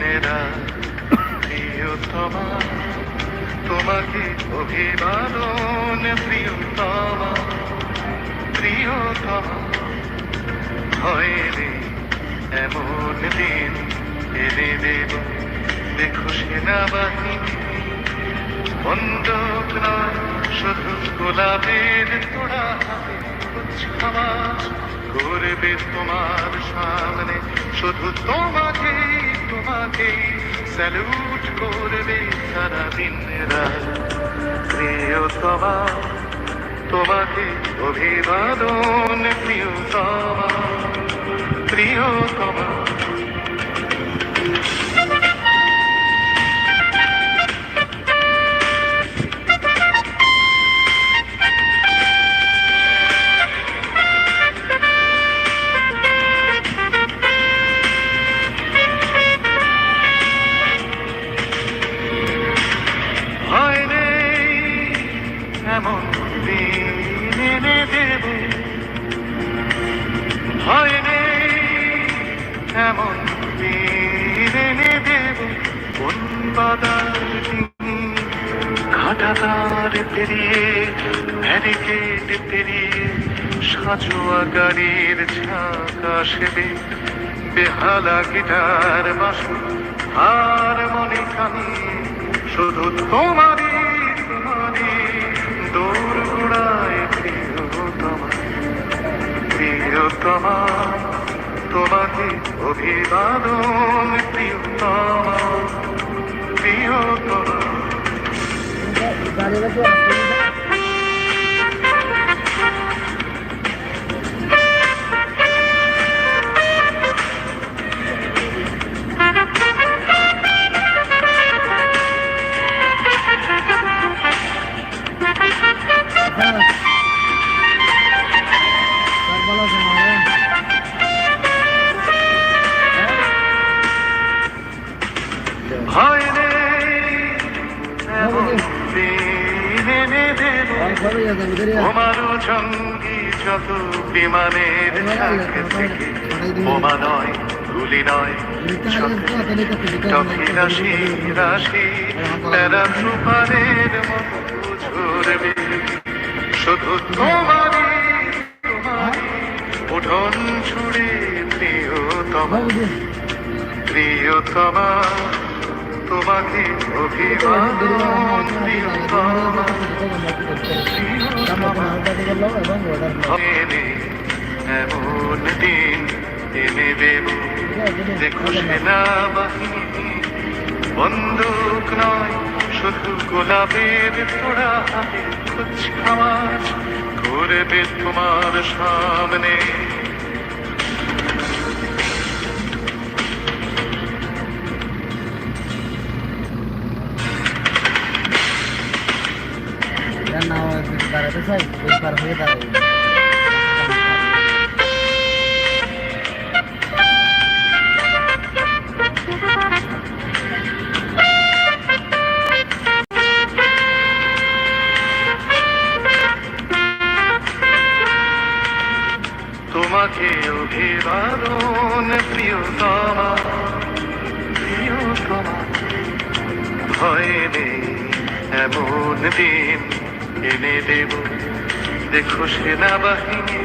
সারা দিনেরা প্রিয়তমা, তোমাকে অভিবাদন, প্রিয়তমা প্রিয়তমা। ভয় নেই এমন দিন এনে দেব, দেখো সেনাবাহিনী। বন্দুক নয় শুধু গোলাপের তোড়া কুচকাওয়াজ করবে তোমার সামনে, শুধু তোমাকে তোমাকে স্যালুট করবে সারা দিন রাত প্রিয়তমা তোমাকে অভিবাদন প্রিয়তমা প্রিয়তমা। পেরিয়ে ব্যারিকেড পেরিয়ে সাজোয়া গাড়ির ঝাঁক আসবে বেহালা গিটার বাসু, আর মনে কানে শুধু তোমারই তোমারই দৌড় গোড়ায় প্রিয়তমা প্রিয়তমা, তোমাকে অভিবাদন প্রিয়তমা। 你们 좋. বোমারু জঙ্গি যত বিমানের ঝাঁক থেকে বোমা নয় গুলি নয় টকি রাশি রাশি প্যারা সুপারের মতো ঝরবে শুধু তোমারই তোমারই উঠোন ছুড়ে প্রিয়তমা প্রিয়তমা তোমাকে এমন দিন এনে দেব দেখো সেনাবাহিনী বন্দুক নয় শুধু গোলাপের তোড়া হাতে কুচকাওয়াজ করবে তোমার সামনে চাই একবার হয়ে দাঁড়াই তোমাকে অভিবাদন প্রিয়তমা প্রিয়তমা। ভয় নেই এমন দিন। এনে দেব। দেখো সেনাবাহিনী,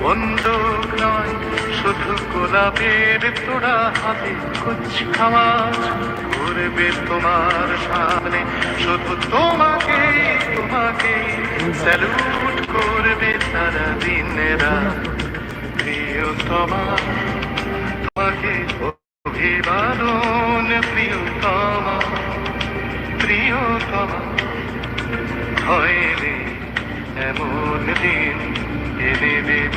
বন্দুক নয়, শুধু গোলাপের তোড়া হাতে কুচকাওয়াজ করবে তোমার সামনে, শুধু তোমাকে তোমাকে স্যালুট করবে সারা দিনেরা প্রিয়তমা তোমাকে ভয় নেই এমন দিন এনে দেব।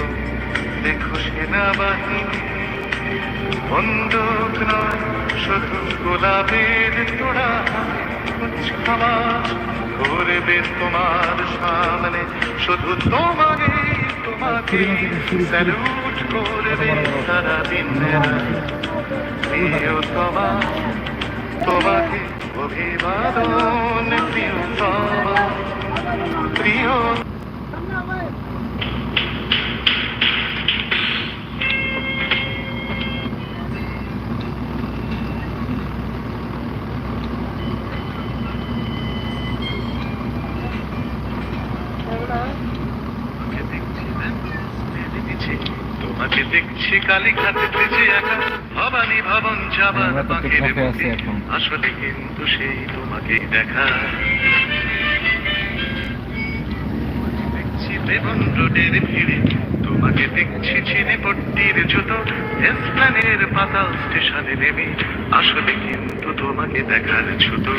দেখো সেনাবাহিনী। বন্দুক নয়, শুধু গোলাপের তোড়া। খামার করবে তোমার সামনে। শুধু তোমাকে তোমাকে স্যালুট করবে সারা দিন প্রিয়তমা তোমাকে অভিবাদন প্রিয় প্রিয় তোমাকে দেখছি না ভেবে দিছি তোমাকে দেখছি কালী ঘাটে যে একা। ভবানী ভবন যাবার। এখন। আসলে কিন্তু সেই তোমাকে দেখা। দেখছি বেবন রোডের ভিড়ে। তোমাকে দেখছি চিনে পট্টির জুতো। এসপ্লানের পাতাল স্টেশনে নেমে। আসলে কিন্তু তোমাকে দেখার ছুতো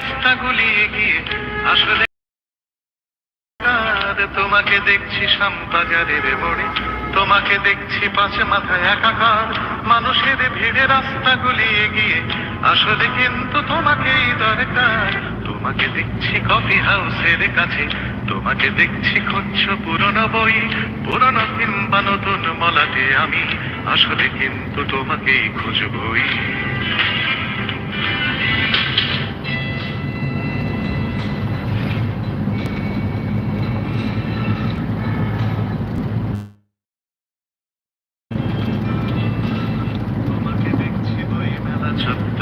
রাস্তাগুলি এগিয়ে আসলে তোমাকে দেখছি শ্যামবাজারের মোড়ে। তোমাকে দেখছি পাশে মাথায় একাকার মানুষের ভিড়ে রাস্তাগুলি এগিয়ে। আসলে কিন্তু তোমাকেই দরকার। তোমাকে দেখছি কফি হাউসের কাছে। তোমাকে দেখছি খুঁজছ পুরনো বই, পুরনো কিংবা নতুন মলাটে আমি। আসলে কিন্তু তোমাকেই খুঁজবই।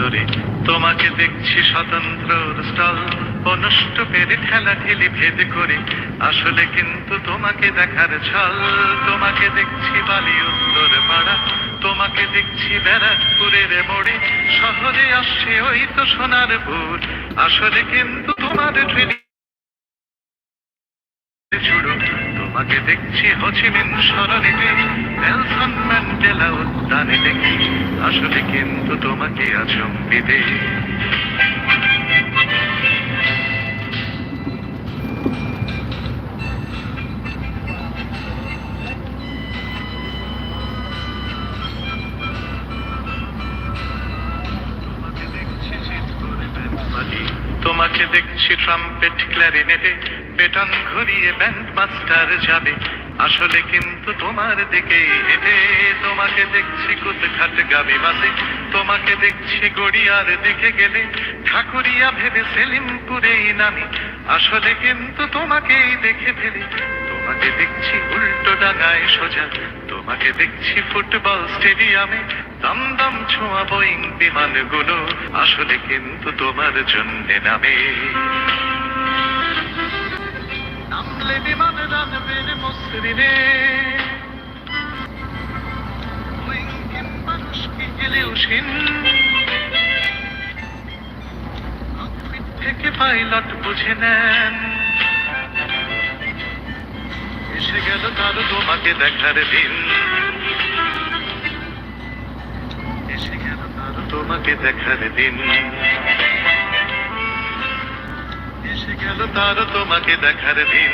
চত্বরে তোমাকে দেখছি স্বতন্ত্র স্টল অনুষ্টপের ঠেলা ঠেলি ভেদ করে, আসলে কিন্তু তোমাকে দেখার ছল। তোমাকে দেখছি বালি উত্তর পাড়া, তোমাকে দেখছি ব্যারাকপুরের মোড়ে। শহরে আসছে ওই তো সোনার বুট আসলে কিন্তু তোমার ছুড়ো। তোমাকে দেখছি হচিমিন সরণিতে নেলসন ম্যান্ডেলা উদ্যানে দেখি আসলে কিন্তু তোমাকে আচম্বিতে তোমাকে দেখছি ট্রাম্পেট ক্ল্যারিনেটে বেটন ঘুরিয়ে ব্যান্ড মাস্টার যাবে। আসলে কিন্তু তোমার দিকে হেঁটে, তোমাকে দেখছি কুতঘাট গাবে বাসে তোমাকে দেখছি গড়িয়ার দিকে গেলে, ঠাকুরিয়া ভেবে সেলিমপুরেই নামি। আসলে কিন্তু তোমাকেই দেখে ফেলি। তোমাকে দেখছি উল্টো ডাঙায় সোজা। তোমাকে দেখছি ফুটবল স্টেডিয়ামে। দমদম ছোঁয়া বোয়িং বিমানগুলো। আসলে কিন্তু তোমার জন্যে নামে। নামলে বিমান রানবের মসৃণে রুশকি গেলেও সিন থেকে পাইলট বুঝে নেন এসে গেল তার তোমাকে দেখার দিন এসে গেল তার তোমাকে দেখার দিন গেল তার তোমাকে দেখার দিন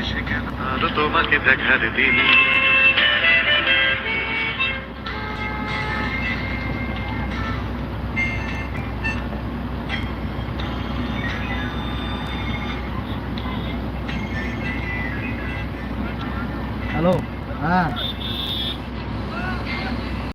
এসে গেল তার তোমাকে দেখার দিন